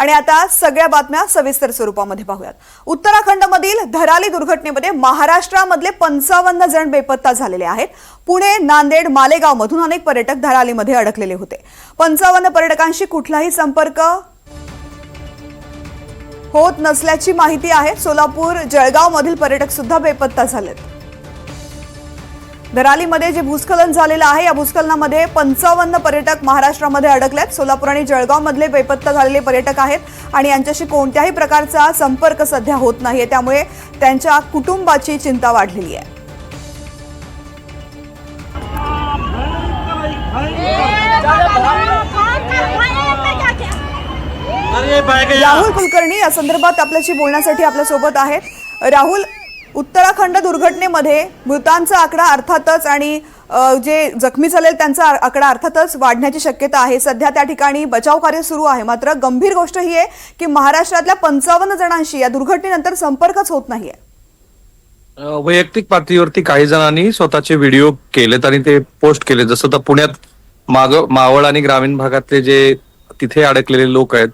आणि आता सगळ्या बातम्या सविस्तर स्वरूपामध्ये पाहूयात. उत्तराखंडमधील धराली दुर्घटनेमध्ये महाराष्ट्रामधले पंचावन्न जण बेपत्ता झालेले आहेत. पुणे नांदेड मालेगाव मधून अनेक पर्यटक धरालीमध्ये अडकलेले होते. पंचावन्न पर्यटकांशी कुठलाही संपर्क होत नसल्याची माहिती आहे. सोलापूर जळगाव मधील पर्यटक सुद्धा बेपत्ता झालेत. दरालीमध्ये जे भूस्खलन झालेलं आहे या भूस्खलनामध्ये पंचावन्न पर्यटक महाराष्ट्रामध्ये अडकलेत. सोलापूर आणि जळगावमधले बेपत्ता झालेले पर्यटक आहेत आणि यांच्याशी कोणत्याही प्रकारचा संपर्क सध्या होत नाहीये. त्यामुळे त्यांच्या कुटुंबाची चिंता वाढलेली आहे. राहुल कुलकर्णी या संदर्भात आपल्याशी बोलण्यासाठी आपल्यासोबत आहेत. राहुल उत्तराखंड दुर्घटनेमध्ये मृतांचा आकडा अर्थातच आणि जे जखमी झालेले त्यांचा आकडा अर्थातच वाढण्याची शक्यता आहे. सध्या त्या ठिकाणी बचाव कार्य सुरू आहे. मात्र गंभीर गोष्ट ही आहे की महाराष्ट्रातल्या पंचावन्न जणांशी या दुर्घटनेनंतर संपर्कच होत नाहीये. वैयक्तिक पातळीवरती काही जणांनी स्वतःचे व्हिडिओ केलेत आणि ते पोस्ट केले जसं तर पुण्यात माग मावळ आणि ग्रामीण भागातले जे तिथे अडकलेले लोक आहेत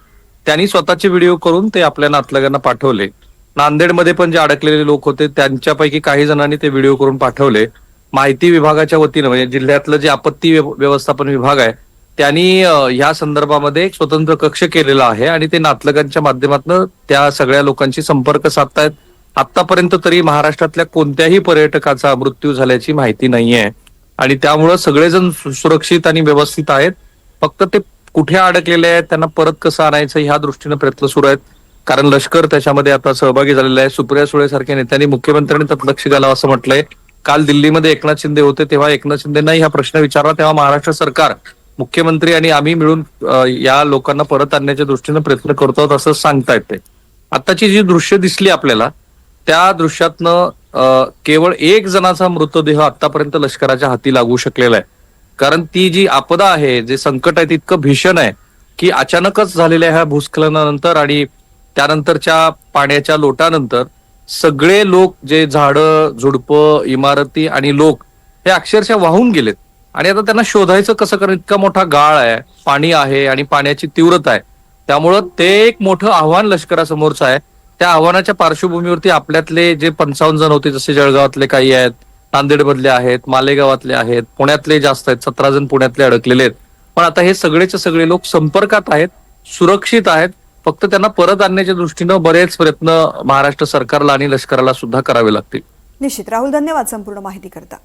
त्यांनी स्वतःचे व्हिडिओ करून ते आपल्या नातलगांना पाठवले. नांदेडमध्ये पण जे अडकलेले लोक होते त्यांच्यापैकी काही जणांनी ते व्हिडिओ करून पाठवले. माहिती विभागाच्या वतीनं म्हणजे जिल्ह्यातलं जे आपत्ती व्यवस्थापन विभाग आहे त्यांनी या ह्या संदर्भामध्ये एक स्वतंत्र कक्ष केलेला आहे आणि ते नातलगांच्या माध्यमातून त्या सगळ्या लोकांशी संपर्क साधतायत. आतापर्यंत तरी महाराष्ट्रातल्या कोणत्याही पर्यटकाचा मृत्यू झाल्याची माहिती नाहीये. आणि त्यामुळं सगळेजण सु- सुरक्षित आणि व्यवस्थित आहेत. फक्त ते कुठे अडकलेले आहेत त्यांना परत कसं आणायचं ह्या दृष्टीनं प्रयत्न सुरू आहेत. कारण लष्कर त्याच्यामध्ये आता सहभागी झालेलं आहे. सुप्रिया सुळे सारख्या नेत्यांनी मुख्यमंत्र्यांनी त्यात लक्ष घालावं असं म्हटलंय. काल दिल्लीमध्ये एकनाथ शिंदे होते तेव्हा एकनाथ शिंदेनाही हा प्रश्न विचारला. तेव्हा महाराष्ट्र सरकार मुख्यमंत्री आणि आम्ही मिळून या लोकांना परत आणण्याच्या दृष्टीनं प्रयत्न करतो आहोत असं सांगता येते आताची जी दृश्य दिसली आपल्याला त्या दृश्यातनं केवळ एक जणाचा मृतदेह आतापर्यंत लष्कराच्या हाती लागू शकलेला आहे. कारण ती जी आपदा आहे जे संकट आहे ते इतकं भीषण आहे की अचानकच झालेल्या ह्या भूस्खलनानंतर आणि त्यानंतरच्या पाण्याच्या लोटानंतर सगळे लोक जे झाडं झुडपं इमारती आणि लोक हे अक्षरशः वाहून गेलेत. आणि आता त्यांना शोधायचं कसं कारण इतका मोठा गाळ आहे पाणी आहे आणि पाण्याची तीव्रता आहे. त्यामुळं ते एक मोठं आव्हान लष्करासमोरचं आहे. त्या आव्हानाच्या पार्श्वभूमीवरती आपल्यातले जे पंचावन्न जण होते जसे जळगावातले काही आहेत नांदेडमधले आहेत मालेगावातले आहेत पुण्यातले जास्त आहेत सतरा जण पुण्यातले अडकलेले आहेत. पण आता हे सगळेचे सगळे लोक संपर्कात आहेत सुरक्षित आहेत. फक्त त्यांना परत आणण्याच्या दृष्टीनं बरेच प्रयत्न महाराष्ट्र सरकारला आणि लष्कराला सुद्धा करावे लागतील. निश्चित. राहुल धन्यवाद संपूर्ण माहिती करता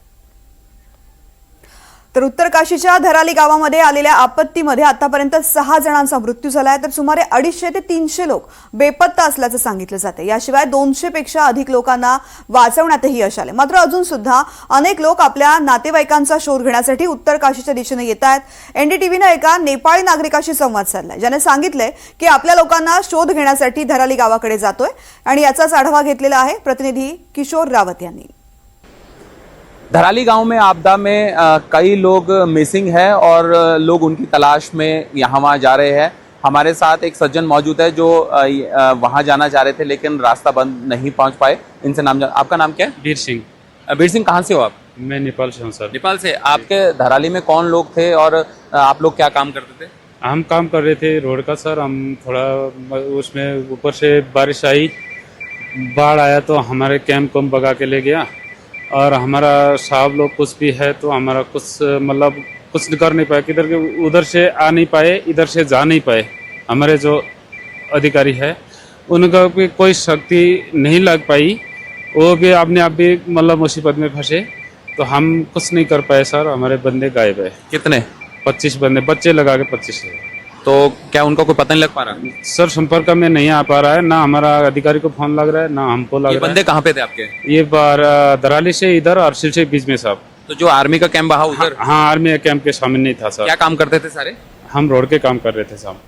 तर उत्तर काशीच्या धराली गावामध्ये आलेल्या आपत्तीमध्ये आतापर्यंत सहा जणांचा मृत्यू झाला आहे तर सुमारे अडीचशे ते तीनशे लोक बेपत्ता असल्याचं सांगितलं जाते याशिवाय दोनशे पेक्षा अधिक लोकांना वाचवण्यातही यश आले मात्र अजून सुद्धा अनेक लोक आपल्या नातेवाईकांचा शोध घेण्यासाठी उत्तर काशीच्या दिशेने येत आहेत. एनडीटीव्हीनं एका नेपाळी नागरिकाशी संवाद साधलाय ज्याने सांगितलंय की आपल्या लोकांना शोध घेण्यासाठी धराली गावाकडे जातोय. आणि याचाच आढावा घेतलेला आहे प्रतिनिधी किशोर रावत यांनी. धराली गाँव में आपदा में कई लोग मिसिंग है और लोग उनकी तलाश में यहाँ वहाँ जा रहे हैं। हमारे साथ एक सज्जन मौजूद है जो वहाँ जाना चाह रहे थे लेकिन रास्ता बंद नहीं पहुँच पाए। इनसे नाम जान आपका नाम क्या है? वीर सिंह। वीर सिंह कहाँ से हो आप? मैं नेपाल से हूँ सर। नेपाल से। आपके धराली में कौन लोग थे और आप लोग क्या काम करते थे? हम काम कर रहे थे रोड का सर। हम थोड़ा उसमें ऊपर से बारिश आई बाढ़ आया तो हमारे कैंप को भगा के ले गया। और हमारा साहब लोग कुछ भी है तो हमारा कुछ मतलब कुछ कर नहीं पाए। किधर के उधर से आ नहीं पाए इधर से जा नहीं पाए। हमारे जो अधिकारी है उनका भी कोई शक्ति नहीं लग पाई। वो भी अपने आप भी मतलब मुसीबत में फंसे। तो हम कुछ नहीं कर पाए सर। हमारे बंदे गायब है। कितने? पच्चीस बंदे बच्चे लगा के पच्चीस है। तो क्या उनका कोई पता नहीं लग पा रहा? सर संपर्क में नहीं आ पा रहा है। ना हमारा अधिकारी को फ़ोन लग रहा है ना हमको लग ये रहा बंदे कहाँ पे थे आपके? है ये बार अ, दराली से इधर और सिर से बीच में साहब। तो जो आर्मी का कैंप बहा उधर? हाँ आर्मी कैंप के सामने नहीं था सर। क्या काम करते थे सारे? हम रोड के काम कर रहे थे साहब।